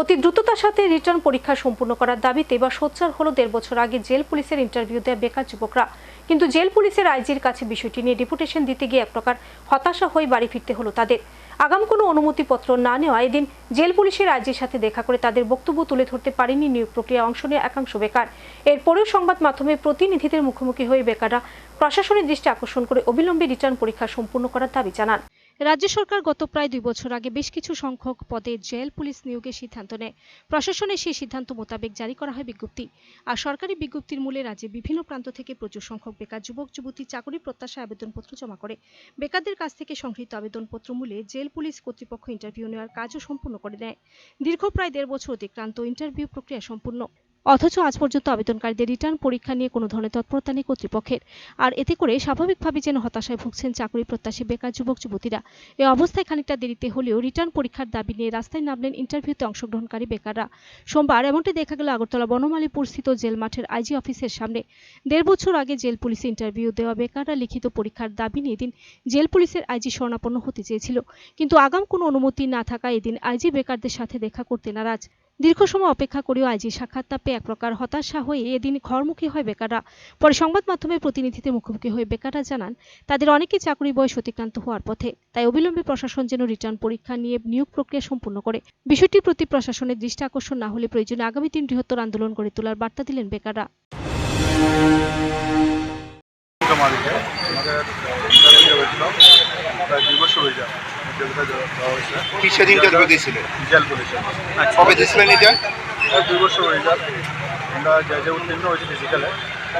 অতি দ্রুততার সাথে রিটার্ন পরীক্ষা সম্পূর্ণ করার দাবিতে এবার সোচ্চার হলো দেড় বছর আগে জেল পুলিশের ইন্টারভিউ দেয় বেকার যুবকরা। কিন্তু জেল পুলিশের আইজির কাছে বিষয়টি নিয়ে ডেপুটেশন দিতে গিয়ে এক প্রকার হতাশা হয়ে বাড়ি ফিরতে হলো তাদের। আগাম কোনো অনুমতিপত্র না নেওয়া এদিন জেল পুলিশের আইজির সাথে দেখা করে তাদের বক্তব্য তুলে ধরতে পারেনি নিয়োগ প্রক্রিয়া অংশ নেওয়া একাংশ বেকার। এরপরেও সংবাদ মাধ্যমে প্রতিনিধিদের মুখোমুখি হয়ে বেকাররা প্রশাসনের দৃষ্টি আকর্ষণ করে অবিলম্বে রিটার্ন পরীক্ষা সম্পূর্ণ করার দাবি জানান। রাজ্য সরকার গত প্রায় দুই বছর আগে বেশ কিছু সংখ্যক পদে জেল পুলিশ নিয়োগের সিদ্ধান্ত নেয়। প্রশাসনের সেই সিদ্ধান্ত মোতাবেক জারি করা হয় বিজ্ঞপ্তি। আর সরকারি বিজ্ঞপ্তির মূলে রাজ্যে বিভিন্ন প্রান্ত থেকে প্রচুর সংখ্যক বেকার যুবক, যুবতী চাকরি প্রত্যাশায় আবেদনপত্র জমা করে। বেকারদের কাছ থেকে সংগৃহীত আবেদনপত্র মূলে জেল পুলিশ কর্তৃপক্ষ ইন্টারভিউ নেওয়ার কাজও সম্পূর্ণ করে দেয় দীর্ঘ প্রায় দেড় বছর অতিক্রান্ত ইন্টারভিউ প্রক্রিয়া সম্পূর্ণ। অথচ আজ পর্যন্ত আবেদনকারীদের রিটার্ন পরীক্ষা নিয়ে কোনো ধরনের তৎপরতা নেই কর্তৃপক্ষের। আর এতে করে স্বাভাবিকভাবে যেন হতাশায় ভুগছেন চাকরি প্রত্যাশী বেকার যুবক যুবতীরা। এ অবস্থায় খানিকটা দেরিতে হলেও রিটার্ন পরীক্ষার দাবি নিয়ে রাস্তায় নামলেন ইন্টারভিউতে অংশগ্রহণকারী বেকাররা। সোমবার এমনটি দেখা গেল আগরতলা বনমালীপুর স্থিত জেল মাঠের আইজি অফিসের সামনে। দেড় বছর আগে জেল পুলিশে ইন্টারভিউ দেওয়া বেকাররা লিখিত পরীক্ষার দাবি নিয়ে এদিন জেল পুলিশের আইজি শরণাপন্ন হতে চেয়েছিল। কিন্তু আগাম কোনো অনুমতি না থাকায় এদিন আইজি বেকারদের সাথে দেখা করতে নারাজ। দীর্ঘ সময় অপেক্ষা করেও আইজি সাক্ষাৎ পেয়ে এক প্রকার হতাশা হয়ে এদিন ঘরমুখী হয় বেকাররা। পরে সংবাদ মাধ্যমের প্রতিনিধিদের মুখোমুখি হয়ে বেকাররা জানান, তাদের অনেকেই চাকরি বয়স অতিক্রান্ত হওয়ার পথে। তাই অবিলম্বে প্রশাসন যেন রিটার্ন পরীক্ষা নিয়ে নিয়োগ প্রক্রিয়া সম্পূর্ণ করে। বিষয়টির প্রতি প্রশাসনের দৃষ্টি আকর্ষণ না হলে প্রয়োজনে আগামী দিন বৃহত্তর আন্দোলন গড়ে তোলার বার্তা দিলেন বেকাররা। আমাদের প্রায় দুই বছর হয়ে যায়। ইন্টারভিউটা দেওয়া হয়েছে। কিসের ইন্টারভিউ দিয়েছিলেন জেল পুলিশে কবে দিয়েছিলেন এটা? দুই বছর হয়ে যায়। আমরা যে যে উত্তীর্ণ হয়েছি ফিজিক্যালে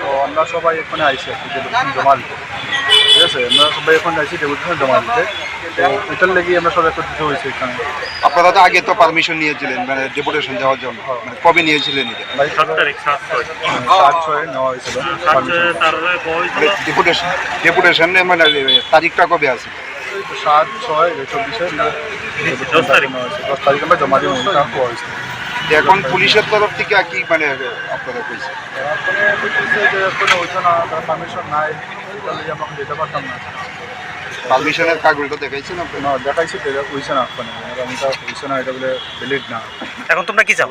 তো আমরা সবাই এখানে আইসি আর কি জমা দিতে। ঠিক আছে? আমরা সবাই এখন আইসি ডেপুটেশন জমা দিতে। তো এটার লেগে আমরা সবাই একত্রিত হয়েছি এখানে। আপনারা তো আগে তো পারমিশন নিয়েছিলেন মানে ডেপুটেশন যাওয়ার জন্য। মানে কবে নিয়েছিলেন এটা? সাত তারিখ সাত ছয়। সাত ছয়। নেওয়া হয়েছিল। হয়েছিল ডেপুটেশন ডেপুটেশন মানে তারিখটা কবে আছে? সাত ছয় চব্বিশে দশ তারিখ। দশ তারিখ আমরা জমা দিয়ে অনুষ্ঠান হওয়া হয়েছে এখন পুলিশের তরফ থেকে কি মানে আপনারা কইছে এখনে বলতেছে যে এখনও হইতো না তার পারমিশন নাই তাহলে আমাকে যেতে পারতাম না। পারমিশনের কাগজটা দেখাইছেন আপনি না দেখাইছি তো এটা হইছে না এখনে। এমনটা হইছে না এটা বলে ভ্যালিড না। এখন তোমরা কি চাও?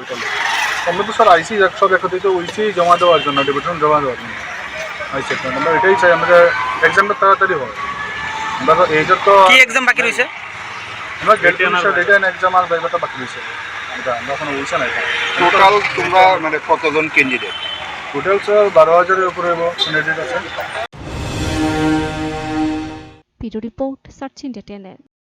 আমরা তো স্যার আইসি সব একত্রিত হইছি জমা দেওয়ার জন্য ডেপুটেশন জমা দেওয়ার জন্য। আইসি আমরা এটাই চাই আমাদের এক্সামটা তাড়াতাড়ি হয়। তো এইটার তো কি এক্সাম বাকি রয়েছে? আমরা গেট রিটার্ন এক্সাম আর ব্যাপারটা বাকি রয়েছে। এটা আমরা এখনও হইছে না টোটাল তোমরা মানে কতজন ক্যান্ডিডেট টোটাল স্যার বারো হাজারের উপরে ক্যান্ডিডেট আছে। পিডো রিপোর্ট সার্চ ইন্ডিয়া চ্যানেল